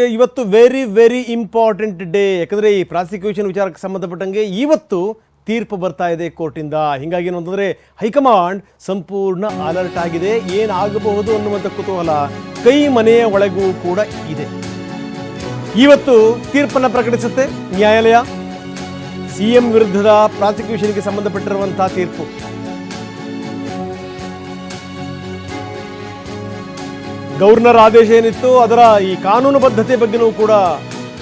ಇವತ್ತು very very important day ಯಾಕಂದರೆ ಈ ಪ್ರಾಸಿಕ್ಯೂಷನ್ ವಿಚಾರಕ್ಕೆ ಸಂಬಂಧಪಟ್ಟಂಗೆ ಇವತ್ತು ತೀರ್ಪು ಬರ್ತಾ ಇದೆ ಕೋರ್ಟಿಂದ. ಹೀಗಾಗಿ ಏನು ಅಂತಂದರೆ ಹೈಕಮಾಂಡ್ ಸಂಪೂರ್ಣ ಅಲರ್ಟ್ ಆಗಿದೆ. ಏನಾಗಬಹುದು ಅನ್ನುವಂಥ ಕುತೂಹಲ ಕೈ ಮನೆಯ ಒಳಗೂ ಕೂಡ ಇದೆ. ಇವತ್ತು ತೀರ್ಪನ್ನು ಪ್ರಕಟಿಸುತ್ತೆ ನ್ಯಾಯಾಲಯ. ಸಿ ಎಂ ವಿರುದ್ಧದ ಪ್ರಾಸಿಕ್ಯೂಷನ್ಗೆ ಸಂಬಂಧಪಟ್ಟಿರುವಂತಹ ತೀರ್ಪು. ಗವರ್ನರ್ ಆದೇಶ ಏನಿತ್ತು, ಅದರ ಈ ಕಾನೂನು ಬದ್ಧತೆ ಬಗ್ಗೆನೂ ಕೂಡ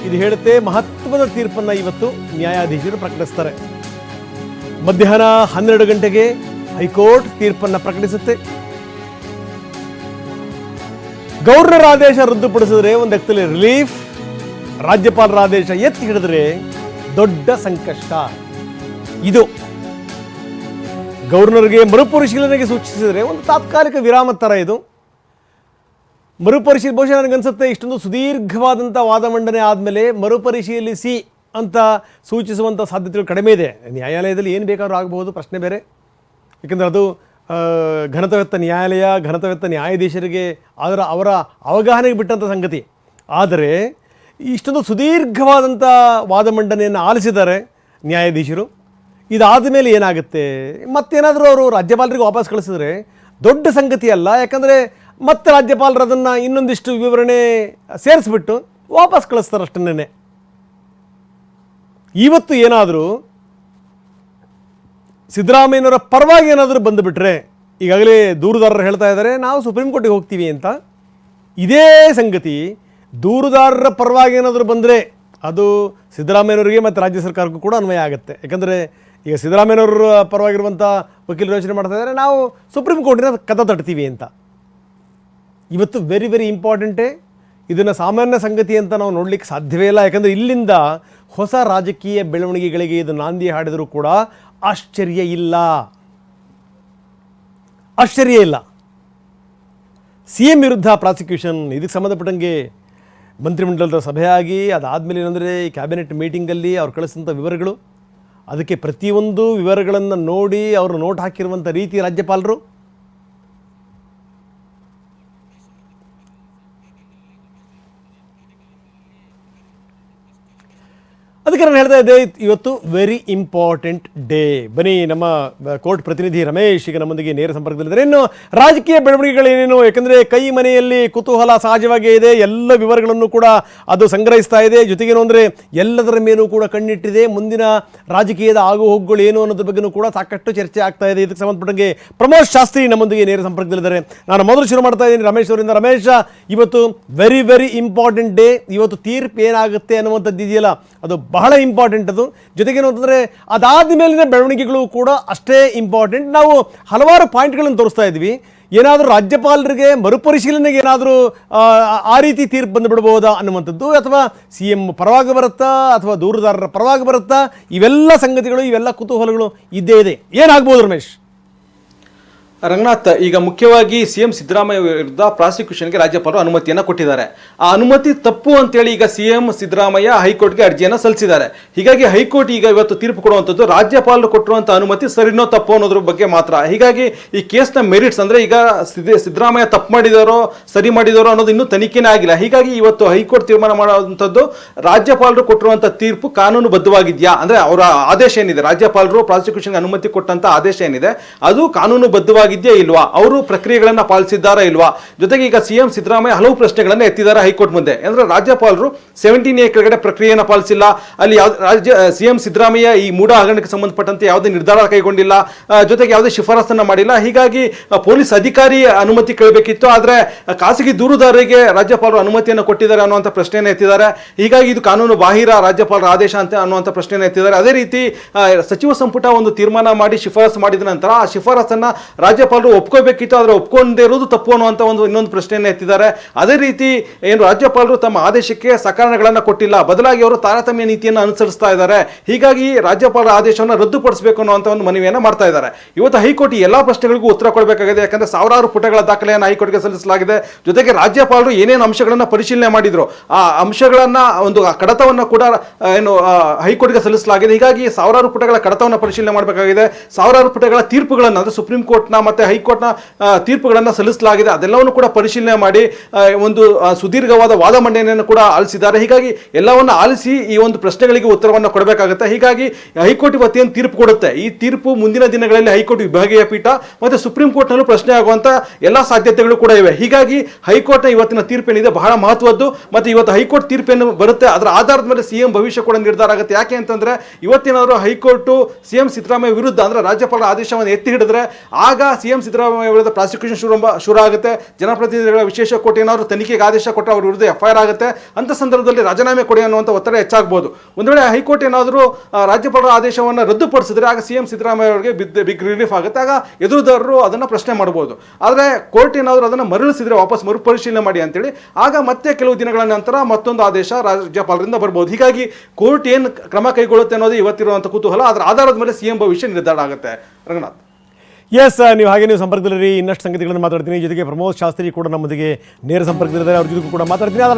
ಇದು ಹೇಳುತ್ತೆ. ಮಹತ್ವದ ತೀರ್ಪನ್ನು ಇವತ್ತು ನ್ಯಾಯಾಧೀಶರು ಪ್ರಕಟಿಸ್ತಾರೆ. ಮಧ್ಯಾಹ್ನ ಹನ್ನೆರಡು ಗಂಟೆಗೆ ಹೈಕೋರ್ಟ್ ತೀರ್ಪನ್ನು ಪ್ರಕಟಿಸುತ್ತೆ. ಗವರ್ನರ್ ಆದೇಶ ರದ್ದುಪಡಿಸಿದ್ರೆ ಒಂದು ಲೆಕ್ಕದಲ್ಲಿ ರಿಲೀಫ್, ರಾಜ್ಯಪಾಲರ ಆದೇಶ ಎತ್ತಿ ಹಿಡಿದ್ರೆ ದೊಡ್ಡ ಸಂಕಷ್ಟ. ಇದು ಗವರ್ನರ್ಗೆ ಮರುಪರಿಶೀಲನೆಗೆ ಸೂಚಿಸಿದರೆ ಒಂದು ತಾತ್ಕಾಲಿಕ ವಿರಾಮ ಥರ ಇದು. ಮರುಪರಿಶೀಲ ಬಹುಶಃ ನನಗನ್ಸುತ್ತೆ ಇಷ್ಟೊಂದು ಸುದೀರ್ಘವಾದಂಥ ವಾದ ಮಂಡನೆ ಆದಮೇಲೆ ಮರುಪರಿಶೀಲಿಸಿ ಅಂತ ಸೂಚಿಸುವಂಥ ಸಾಧ್ಯತೆಗಳು ಕಡಿಮೆ ಇದೆ. ನ್ಯಾಯಾಲಯದಲ್ಲಿ ಏನು ಬೇಕಾದ್ರೂ ಆಗಬಹುದು, ಪ್ರಶ್ನೆ ಬೇರೆ. ಏಕೆಂದರೆ ಅದು ಘನತವೆತ್ತ ನ್ಯಾಯಾಲಯ, ಘನತವೆತ್ತ ನ್ಯಾಯಾಧೀಶರಿಗೆ ಅದರ ಅವರ ಅವಗಾಹನೆಗೆ ಬಿಟ್ಟಂಥ ಸಂಗತಿ. ಆದರೆ ಇಷ್ಟೊಂದು ಸುದೀರ್ಘವಾದಂಥ ವಾದ ಮಂಡನೆಯನ್ನು ಆಲಿಸಿದ್ದಾರೆ ನ್ಯಾಯಾಧೀಶರು. ಇದಾದ ಮೇಲೆ ಏನಾಗುತ್ತೆ? ಮತ್ತೇನಾದರೂ ಅವರು ರಾಜ್ಯಪಾಲರಿಗೆ ವಾಪಸ್ ಕಳಿಸಿದ್ರೆ ದೊಡ್ಡ ಸಂಗತಿ ಅಲ್ಲ ಯಾಕಂದರೆ ಮತ್ತೆ ರಾಜ್ಯಪಾಲರು ಅದನ್ನು ಇನ್ನೊಂದಿಷ್ಟು ವಿವರಣೆ ಸೇರಿಸ್ಬಿಟ್ಟು ವಾಪಸ್ ಕಳಿಸ್ತಾರೆ ಇವತ್ತು ಏನಾದರೂ ಸಿದ್ದರಾಮಯ್ಯನವರ ಪರವಾಗಿ ಏನಾದರೂ ಬಂದುಬಿಟ್ರೆ, ಈಗಾಗಲೇ ದೂರುದಾರರು ಹೇಳ್ತಾ ಇದ್ದಾರೆ, ನಾವು ಸುಪ್ರೀಂ ಕೋರ್ಟಿಗೆ ಹೋಗ್ತೀವಿ ಅಂತ. ಇದೇ ಸಂಗತಿ, ದೂರುದಾರರ ಪರವಾಗಿ ಏನಾದರೂ ಬಂದರೆ ಅದು ಸಿದ್ದರಾಮಯ್ಯನವರಿಗೆ ಮತ್ತು ರಾಜ್ಯ ಸರ್ಕಾರಕ್ಕೂ ಕೂಡ ಅನ್ವಯ ಆಗುತ್ತೆ. ಯಾಕಂದರೆ ಈಗ ಸಿದ್ದರಾಮಯ್ಯನವರ ಪರವಾಗಿರುವಂಥ ವಕೀಲರು ಯೋಚನೆ ಮಾಡ್ತಾ ಇದ್ದಾರೆ, ನಾವು ಸುಪ್ರೀಂ ಕೋರ್ಟಿನ ಕದ ತಟ್ತೀವಿ ಅಂತ. ಇವತ್ತು ವೆರಿ ವೆರಿ ಇಂಪಾರ್ಟೆಂಟೇ ಇದನ್ನು ಸಾಮಾನ್ಯ ಸಂಗತಿ ಅಂತ ನಾವು ನೋಡಲಿಕ್ಕೆ ಸಾಧ್ಯವೇ ಇಲ್ಲ. ಯಾಕಂದರೆ ಇಲ್ಲಿಂದ ಹೊಸ ರಾಜಕೀಯ ಬೆಳವಣಿಗೆಗಳಿಗೆ ಇದು ನಾಂದಿ ಹಾಡಿದರೂ ಕೂಡ ಆಶ್ಚರ್ಯ ಇಲ್ಲ. ಆಶ್ಚರ್ಯ ಇಲ್ಲ. ಸಿ ಎಂ ವಿರುದ್ಧ ಪ್ರಾಸಿಕ್ಯೂಷನ್ ಇದಕ್ಕೆ ಸಂಬಂಧಪಟ್ಟಂಗೆ ಮಂತ್ರಿಮಂಡಲದ ಸಭೆಯಾಗಿ, ಅದಾದಮೇಲೆ ಏನಂದರೆ ಈ ಕ್ಯಾಬಿನೆಟ್ ಮೀಟಿಂಗಲ್ಲಿ ಅವ್ರು ಕಳಿಸಿದಂಥ ವಿವರಗಳು, ಅದಕ್ಕೆ ಪ್ರತಿಯೊಂದು ವಿವರಗಳನ್ನು ನೋಡಿ ಅವರು ನೋಟ್ ಹಾಕಿರುವಂಥ ರೀತಿ ರಾಜ್ಯಪಾಲರು ಅದಕ್ಕೆ ನಾನು ಹೇಳ್ತಾ ಇದ್ದೆ ಇವತ್ತು ವೆರಿ ಇಂಪಾರ್ಟೆಂಟ್ ಡೇ ಬನ್ನಿ, ನಮ್ಮ ಕೋರ್ಟ್ ಪ್ರತಿನಿಧಿ ರಮೇಶ್ ಈಗ ನಮ್ಮೊಂದಿಗೆ ನೇರ ಸಂಪರ್ಕದಲ್ಲಿದ್ದಾರೆ. ಇನ್ನು ರಾಜಕೀಯ ಬೆಳವಣಿಗೆಗಳೇನೇನು ಯಾಕಂದರೆ ಕೈ ಮನೆಯಲ್ಲಿ ಕುತೂಹಲ ಸಹಜವಾಗೇ ಇದೆ. ಎಲ್ಲ ವಿವರಗಳನ್ನು ಕೂಡ ಅದು ಸಂಗ್ರಹಿಸ್ತಾ ಇದೆ. ಜೊತೆಗೇನು ಅಂದರೆ, ಎಲ್ಲದರ ಮೇಲೂ ಕೂಡ ಕಣ್ಣಿಟ್ಟಿದೆ. ಮುಂದಿನ ರಾಜಕೀಯದ ಆಗು ಹೋಗುಗಳು ಏನು ಅನ್ನೋದ್ರ ಬಗ್ಗೆನೂ ಕೂಡ ಸಾಕಷ್ಟು ಚರ್ಚೆ ಆಗ್ತಾ ಇದೆ. ಇದಕ್ಕೆ ಸಂಬಂಧಪಟ್ಟಂಗೆ ಪ್ರಮೋದ್ ಶಾಸ್ತ್ರಿ ನಮ್ಮೊಂದಿಗೆ ನೇರ ಸಂಪರ್ಕದಲ್ಲಿದ್ದಾರೆ. ನಾನು ಮೊದಲು ಶುರು ಮಾಡ್ತಾ ಇದ್ದೀನಿ. ರಮೇಶ್ ಅವರಿಂದ. ರಮೇಶ, ಇವತ್ತು ವೆರಿ ವೆರಿ ಇಂಪಾರ್ಟೆಂಟ್ ಡೇ ಇವತ್ತು ತೀರ್ಪು ಏನಾಗುತ್ತೆ ಅನ್ನುವಂಥದ್ದು ಇದೆಯಲ್ಲ ಅದು ಬಹಳ ಇಂಪಾರ್ಟೆಂಟ್ ಅದು. ಜೊತೆಗೇನು ಅಂತಂದರೆ, ಅದಾದ ಮೇಲಿನ ಬೆಳವಣಿಗೆಗಳು ಕೂಡ ಅಷ್ಟೇ ಇಂಪಾರ್ಟೆಂಟ್ ನಾವು ಹಲವಾರು ಪಾಯಿಂಟ್ಗಳನ್ನು ತೋರಿಸ್ತಾ ಇದ್ವಿ. ಏನಾದರೂ ರಾಜ್ಯಪಾಲರಿಗೆ ಮರುಪರಿಶೀಲನೆಗೆ ಏನಾದರೂ, ಆ ರೀತಿ ತೀರ್ಪು ಬಂದುಬಿಡ್ಬೋದಾ ಅನ್ನುವಂಥದ್ದು, ಅಥವಾ ಸಿ ಎಂ ಪರವಾಗಿ ಬರುತ್ತಾ, ಅಥವಾ ದೂರುದಾರರ ಪರವಾಗಿ ಬರುತ್ತಾ, ಇವೆಲ್ಲ ಸಂಗತಿಗಳು, ಇವೆಲ್ಲ ಕುತೂಹಲಗಳು ಇದ್ದೇ ಇದೆ. ಏನಾಗ್ಬೋದು ರಮೇಶ್? ರಂಗನಾಥ್, ಈಗ ಮುಖ್ಯವಾಗಿ ಸಿಎಂ ಸಿದ್ದರಾಮಯ್ಯ ವಿರುದ್ಧ ಪ್ರಾಸಿಕ್ಯೂಷನ್ಗೆ ರಾಜ್ಯಪಾಲರು ಅನುಮತಿಯನ್ನು ಕೊಟ್ಟಿದ್ದಾರೆ. ಆ ಅನುಮತಿ ತಪ್ಪು ಅಂತೇಳಿ ಈಗ ಸಿಎಂ ಸಿದ್ದರಾಮಯ್ಯ ಹೈಕೋರ್ಟ್ಗೆ ಅರ್ಜಿಯನ್ನು ಸಲ್ಲಿಸಿದ್ದಾರೆ. ಹೀಗಾಗಿ ಹೈಕೋರ್ಟ್ ಈಗ ಇವತ್ತು ತೀರ್ಪು ಕೊಡುವಂಥದ್ದು ರಾಜ್ಯಪಾಲರು ಕೊಟ್ಟಿರುವಂಥ ಅನುಮತಿ ಸರಿನೋ ತಪ್ಪು ಅನ್ನೋದ್ರ ಬಗ್ಗೆ ಮಾತ್ರ. ಹೀಗಾಗಿ ಈ ಕೇಸ್ನ ಮೆರಿಟ್ಸ್ ಅಂದರೆ ಈಗ ಸಿದ್ದ- ಸಿದ್ದರಾಮಯ್ಯ ತಪ್ಪು ಮಾಡಿದಾರೋ, ಸರಿ ಮಾಡಿದಾರೋ ಅನ್ನೋದು ಇನ್ನೂ ತನಿಖೆನೇ ಆಗಿಲ್ಲ. ಹೀಗಾಗಿ ಇವತ್ತು ಹೈಕೋರ್ಟ್ ತೀರ್ಮಾನ ಮಾಡುವಂಥದ್ದು ರಾಜ್ಯಪಾಲರು ಕೊಟ್ಟಿರುವಂಥ ತೀರ್ಪು ಕಾನೂನುಬದ್ಧವಾಗಿದೆಯಾ? ಅಂದರೆ ಅವರ ಆದೇಶ ಏನಿದೆ? ರಾಜ್ಯಪಾಲರು ಪ್ರಾಸಿಕ್ಯೂಷನ್ಗೆ ಅನುಮತಿ ಕೊಟ್ಟಂತ ಆದೇಶ ಏನಿದೆ? ಅದು ಕಾನೂನುಬದ್ಧವಾಗಿದೆಯಾ ಇಲ್ವಾ? ಅವರು ಪ್ರಕ್ರಿಯೆಗಳನ್ನ ಪಾಲಿಸಿದ್ದಾರಾ ಇಲ್ವಾ? ಜೊತೆಗೆ ಈಗ ಸಿಎಂ ಸಿದ್ದರಾಮಯ್ಯ ಹಲವು ಪ್ರಶ್ನೆಗಳನ್ನ ಎತ್ತಿದ್ದಾರೆ ಹೈಕೋರ್ಟ್ ಮುಂದೆ. ಅಂದ್ರೆ ರಾಜ್ಯಪಾಲರು ಸೆವೆಂಟೀನ್ ಎ ಕೆಳಗಡೆ ಪ್ರಕ್ರಿಯೆಯನ್ನು ಪಾಲಿಸಿಲ್ಲ. ಅಲ್ಲಿ ಯಾವ ರಾಜ್ಯ ಸಿಎಂ ಸಿದ್ದರಾಮಯ್ಯ ಈ ಮೂಢ ಹಗರಣಕ್ಕೆ ಸಂಬಂಧಪಟ್ಟಂತೆ ಯಾವುದೇ ನಿರ್ಧಾರ ಕೈಗೊಂಡಿಲ್ಲ. ಜೊತೆಗೆ ಯಾವುದೇ ಶಿಫಾರಸನ್ನ ಮಾಡಿಲ್ಲ. ಹೀಗಾಗಿ ಪೊಲೀಸ್ ಅಧಿಕಾರಿ ಅನುಮತಿ ಕೇಳಬೇಕಿತ್ತು. ಆದ್ರೆ ಖಾಸಗಿ ದೂರುದಾರರಿಗೆ ರಾಜ್ಯಪಾಲರು ಅನುಮತಿಯನ್ನು ಕೊಟ್ಟಿದ್ದಾರೆ ಅನ್ನುವಂಥ ಪ್ರಶ್ನೆಯನ್ನು ಎತ್ತಿದ್ದಾರೆ. ಹೀಗಾಗಿ ಇದು ಕಾನೂನು ಬಾಹಿರ ರಾಜ್ಯಪಾಲರ ಆದೇಶ ಅಂತ ಅನ್ನುವಂಥ ಪ್ರಶ್ನೆಯನ್ನು ಎತ್ತಿದ್ದಾರೆ. ಅದೇ ರೀತಿ ಸಚಿವ ಸಂಪುಟ ಒಂದು ತೀರ್ಮಾನ ಮಾಡಿ ಶಿಫಾರಸು ಮಾಡಿದ ನಂತರ ಆ ಶಿಫಾರಸನ್ನ ರಾಜ್ಯಪಾಲರು ಒಪ್ಕೋಬೇಕಿತ್ತು, ಆದರೆ ಒಪ್ಕೊಂಡೇ ಇರೋದು ತಪ್ಪು ಅನ್ನುವಂಥ ಒಂದು ಇನ್ನೊಂದು ಪ್ರಶ್ನೆಯನ್ನು ಎತ್ತಿದ್ದಾರೆ. ಅದೇ ರೀತಿ ಏನು ರಾಜ್ಯಪಾಲರು ತಮ್ಮ ಆದೇಶಕ್ಕೆ ಸಕಾರಣಗಳನ್ನು ಕೊಟ್ಟಿಲ್ಲ, ಬದಲಾಗಿ ಅವರು ತಾರತಮ್ಯ ನೀತಿಯನ್ನು ಅನುಸರಿಸ್ತಾ ಇದ್ದಾರೆ. ಹೀಗಾಗಿ ರಾಜ್ಯಪಾಲರ ಆದೇಶವನ್ನು ರದ್ದುಪಡಿಸಬೇಕು ಅನ್ನುವಂಥ ಒಂದು ಮನವಿಯನ್ನು ಮಾಡ್ತಾ ಇದ್ದಾರೆ. ಇವತ್ತು ಹೈಕೋರ್ಟ್ ಎಲ್ಲಾ ಪ್ರಶ್ನೆಗಳಿಗೂ ಉತ್ತರ ಕೊಡಬೇಕಾಗಿದೆ, ಯಾಕಂದ್ರೆ ಸಾವಿರಾರು ಪುಟಗಳ ದಾಖಲೆಯನ್ನು ಹೈಕೋರ್ಟ್ಗೆ ಸಲ್ಲಿಸಲಾಗಿದೆ. ಜೊತೆಗೆ ರಾಜ್ಯಪಾಲರು ಏನೇನು ಅಂಶಗಳನ್ನು ಪರಿಶೀಲನೆ ಮಾಡಿದ್ರು, ಆ ಅಂಶಗಳನ್ನ ಒಂದು ಕಡತವನ್ನ ಕೂಡ ಏನು ಹೈಕೋರ್ಟ್ಗೆ ಸಲ್ಲಿಸಲಾಗಿದೆ. ಹೀಗಾಗಿ ಸಾವಿರಾರು ಪುಟಗಳ ಕಡತವನ್ನು ಪರಿಶೀಲನೆ ಮಾಡಬೇಕಾಗಿದೆ. ಸಾವಿರಾರು ಪುಟಗಳ ತೀರ್ಪುಗಳನ್ನು, ಅಂದರೆ ಸುಪ್ರೀಂ ಕೋರ್ಟ್ನ ಮತ್ತೆ ಹೈಕೋರ್ಟ್ನ ತೀರ್ಪುಗಳನ್ನು ಸಲ್ಲಿಸಲಾಗಿದೆ. ಅದೆಲ್ಲವನ್ನು ಕೂಡ ಪರಿಶೀಲನೆ ಮಾಡಿ ಒಂದು ಸುದೀರ್ಘವಾದ ವಾದ ಮಂಡನೆಯನ್ನು ಕೂಡ ಆಲಿಸಿದ್ದಾರೆ. ಹೀಗಾಗಿ ಎಲ್ಲವನ್ನು ಆಲಿಸಿ ಈ ಒಂದು ಪ್ರಶ್ನೆಗಳಿಗೆ ಉತ್ತರವನ್ನು ಕೊಡಬೇಕಾಗುತ್ತೆ. ಹೀಗಾಗಿ ಹೈಕೋರ್ಟ್ ಇವತ್ತೇನು ತೀರ್ಪು ಕೊಡುತ್ತೆ? ಈ ತೀರ್ಪು ಮುಂದಿನ ದಿನಗಳಲ್ಲಿ ಹೈಕೋರ್ಟ್ ವಿಭಾಗೀಯ ಪೀಠ ಮತ್ತೆ ಸುಪ್ರೀಂ ಕೋರ್ಟ್ನಲ್ಲೂ ಪ್ರಶ್ನೆ ಆಗುವಂತ ಎಲ್ಲ ಸಾಧ್ಯತೆಗಳು ಕೂಡ ಇವೆ. ಹೀಗಾಗಿ ಹೈಕೋರ್ಟ್ನ ಇವತ್ತಿನ ತೀರ್ಪೇನಿದೆ ಬಹಳ ಮಹತ್ವದ್ದು. ಮತ್ತೆ ಇವತ್ತು ಹೈಕೋರ್ಟ್ ತೀರ್ಪೇನು ಬರುತ್ತೆ, ಅದರ ಆಧಾರದ ಮೇಲೆ ಸಿಎಂ ಭವಿಷ್ಯ ಕೂಡ ನಿರ್ಧಾರ ಆಗುತ್ತೆ. ಯಾಕೆ ಅಂತಂದ್ರೆ ಹೈಕೋರ್ಟು ಹೈಕೋರ್ಟ್ ಸಿಎಂ ಸಿದ್ದರಾಮಯ್ಯ ವಿರುದ್ಧ ಅಂದರೆ ರಾಜ್ಯಪಾಲರ ಆದೇಶವನ್ನು ಎತ್ತಿ ಹಿಡಿದ್ರೆ ಆಗ ಸಿಎಂ ಸಿದ್ದರಾಮಯ್ಯ ವಿರುದ್ಧ ಪ್ರಾಸಿಕ್ಯೂಷನ್ ಶುರು ಶುರು ಆಗುತ್ತೆ ಜನಪ್ರತಿನಿಧಿಗಳ ವಿಶೇಷ ಕೋರ್ಟ್ ಏನಾದರೂ ತನಿಖೆಗೆ ಆದೇಶ ಕೊಟ್ಟರೆ ಅವ್ರ ವಿರುದ್ಧ ಎಫ್ ಆಗುತ್ತೆ. ಅಂತ ಸಂದರ್ಭದಲ್ಲಿ ರಾಜೀನಾಮೆ ಕೊಡಿ ಅನ್ನುವಂಥ ಒತ್ತಡ ಹೆಚ್ಚಾಗ್ಬೋದು. ಒಂದು ವೇಳೆ ಹೈಕೋರ್ಟ್ ಏನಾದರೂ ರಾಜ್ಯಪಾಲರ ಆದೇಶವನ್ನು ರದ್ದುಪಡಿಸಿದ್ರೆ ಆಗ ಸಿಎಂ ಸಿದ್ದರಾಮಯ್ಯ ಅವರಿಗೆ ಬಿದ್ದ ಬಿಗ್ ರಿಲೀಫ್ ಆಗುತ್ತೆ. ಆಗ ಎದುರುದಾರರು ಅದನ್ನು ಪ್ರಶ್ನೆ ಮಾಡ್ಬೋದು. ಆದರೆ ಕೋರ್ಟ್ ಏನಾದರೂ ಅದನ್ನು ಮರಳಿಸಿದ್ರೆ ವಾಪಸ್ ಮರುಪರಿಶೀಲನೆ ಮಾಡಿ ಅಂತೇಳಿ, ಆಗ ಮತ್ತೆ ಕೆಲವು ದಿನಗಳ ನಂತರ ಮತ್ತೊಂದು ಆದೇಶ ರಾಜ್ಯಪಾಲರಿಂದ ಬರ್ಬೋದು. ಹೀಗಾಗಿ ಕೋರ್ಟ್ ಏನು ಕ್ರಮ ಕೈಗೊಳ್ಳುತ್ತೆ ಅನ್ನೋದು ಇವತ್ತಿರುವಂಥ ಕುತೂಹಲ. ಅದರ ಆಧಾರದ ಮೇಲೆ ಸಿಎಂ ಭವಿಷ್ಯ ನಿರ್ಧಾರ ಆಗುತ್ತೆ. ರಂಗನಾಥ್. ಎಸ್ ನೀವು ಹಾಗೆ ನೀವು ಸಂಪರ್ಕದಲ್ಲಿ ಇನ್ನಷ್ಟು ಸಂಗತಿಗಳನ್ನು ಮಾತಾಡ್ತೀನಿ. ಜೊತೆಗೆ ಪ್ರಮೋದ್ ಶಾಸ್ತ್ರಿ ಕೂಡ ನಮ್ಮೊಂದಿಗೆ ನೇರ ಸಂಪರ್ಕದಲ್ಲಿದ್ದಾರೆ. ಅವ್ರ ಜೊತೆಗೂ ಕೂಡ ಮಾತಾಡ್ತೀನಿ.